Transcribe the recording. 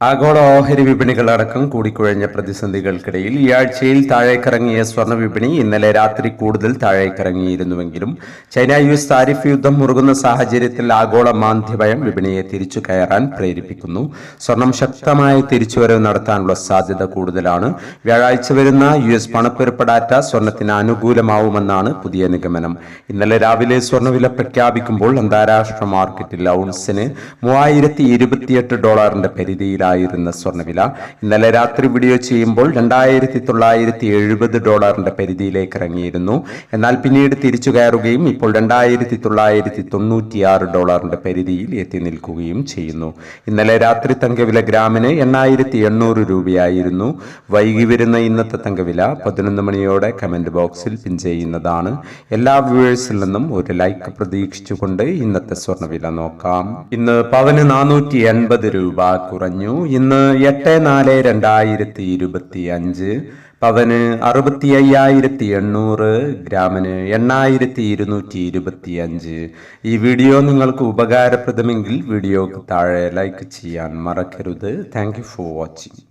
ആഗോള ഓഹരി വിപണികളടക്കം കൂടിക്കുഴഞ്ഞ പ്രതിസന്ധികൾക്കിടയിൽ ഈ ആഴ്ചയിൽ താഴേക്കിറങ്ങിയ സ്വർണ വിപണി ഇന്നലെ രാത്രി കൂടുതൽ താഴേക്കിറങ്ങിയിരുന്നുവെങ്കിലും ചൈന യു എസ് താരിഫ് യുദ്ധം മുറുകുന്ന സാഹചര്യത്തിൽ ആഗോള മാന്ദ്യഭയം വിപണിയെ തിരിച്ചു കയറാൻ പ്രേരിപ്പിക്കുന്നു. സ്വർണം ശക്തമായ തിരിച്ചുവരവ് നടത്താനുള്ള സാധ്യത കൂടുതലാണ്. വ്യാഴാഴ്ച വരുന്ന യു എസ് പണപ്പെരുപ്പ് ഡാറ്റ സ്വർണത്തിന് അനുകൂലമാവുമെന്നാണ് പുതിയ നിഗമനം. ഇന്നലെ രാവിലെ സ്വർണവില പ്രഖ്യാപിക്കുമ്പോൾ അന്താരാഷ്ട്ര മാർക്കറ്റിൽ ഔൺസിന് മൂവായിരത്തി ഡോളറിന്റെ ഡോളറിന്റെ പരിധിയിലായിരുന്ന സ്വർണവില ഇന്നലെ രാത്രി വീഡിയോ ചെയ്യുമ്പോൾ രണ്ടായിരത്തി തൊള്ളായിരത്തി എഴുപത് ഡോളറിന്റെ പരിധിയിലേക്ക് ഇറങ്ങിയിരുന്നു. എന്നാൽ പിന്നീട് തിരിച്ചു കയറുകയും ഇപ്പോൾ രണ്ടായിരത്തി തൊള്ളായിരത്തി തൊണ്ണൂറ്റിയാറ് ഡോളറിന്റെ പരിധിയിൽ എത്തി നിൽക്കുകയും ചെയ്യുന്നു. ഇന്നലെ രാത്രി തങ്കവില ഗ്രാമിന് എണ്ണായിരത്തി എണ്ണൂറ് രൂപയായിരുന്നു. വൈകി വരുന്ന ഇന്നത്തെ തങ്കവില പതിനൊന്ന് മണിയോടെ കമന്റ് ബോക്സിൽ പിൻ ചെയ്യുന്നതാണ്. എല്ലാ വ്യൂവേഴ്സിൽ നിന്നും ഒരു ലൈക്ക് പ്രതീക്ഷിച്ചുകൊണ്ട് ഇന്നത്തെ സ്വർണവില നോക്കാം. ഇന്ന് പവന് നാനൂറ്റി എൺപത് രൂപ കുറഞ്ഞു. ഇന്ന് എട്ട് നാല് രണ്ടായിരത്തി ഇരുപത്തി അഞ്ച് പവന് അറുപത്തി അയ്യായിരത്തി എണ്ണൂറ് ഗ്രാമിന് എണ്ണായിരത്തി ഇരുന്നൂറ്റി ഇരുപത്തി അഞ്ച് ഈ വീഡിയോ നിങ്ങൾക്ക് ഉപകാരപ്രദമെങ്കിൽ വീഡിയോക്ക് താഴെ ലൈക്ക് ചെയ്യാൻ മറക്കരുത്. Thank for watching